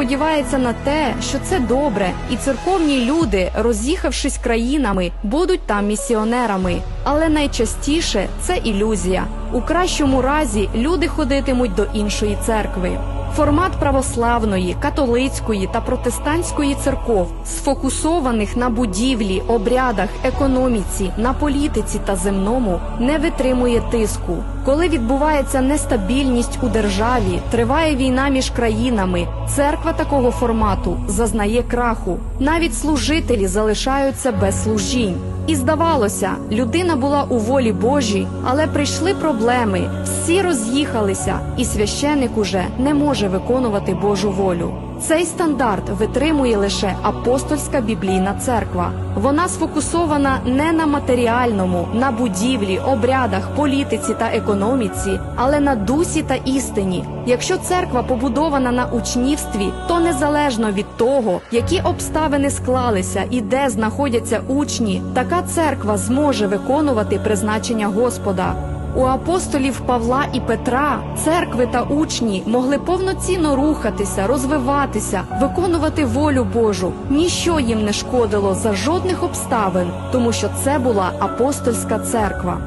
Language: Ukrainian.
сподівається на те, що це добре, і церковні люди, роз'їхавшись країнами, будуть там місіонерами. Але найчастіше це ілюзія. У кращому разі люди ходитимуть до іншої церкви. Формат православної, католицької та протестантської церков, сфокусованих на будівлі, обрядах, економіці, на політиці та земному, не витримує тиску. Коли відбувається нестабільність у державі, триває війна між країнами, церква такого формату зазнає краху. Навіть служителі залишаються без служінь. І здавалося, людина була у волі Божій, але прийшли проблеми, всі роз'їхалися, і священик уже не може виконувати Божу волю. Цей стандарт витримує лише апостольська біблійна церква. Вона сфокусована не на матеріальному, на будівлі, обрядах, політиці та економіці, але на дусі та істині. Якщо церква побудована на учнівстві, то незалежно від того, які обставини склалися і де знаходяться учні, така церква зможе виконувати призначення Господа. У апостолів Павла і Петра церкви та учні могли повноцінно рухатися, розвиватися, виконувати волю Божу. Ніщо їм не шкодило за жодних обставин, тому що це була апостольська церква.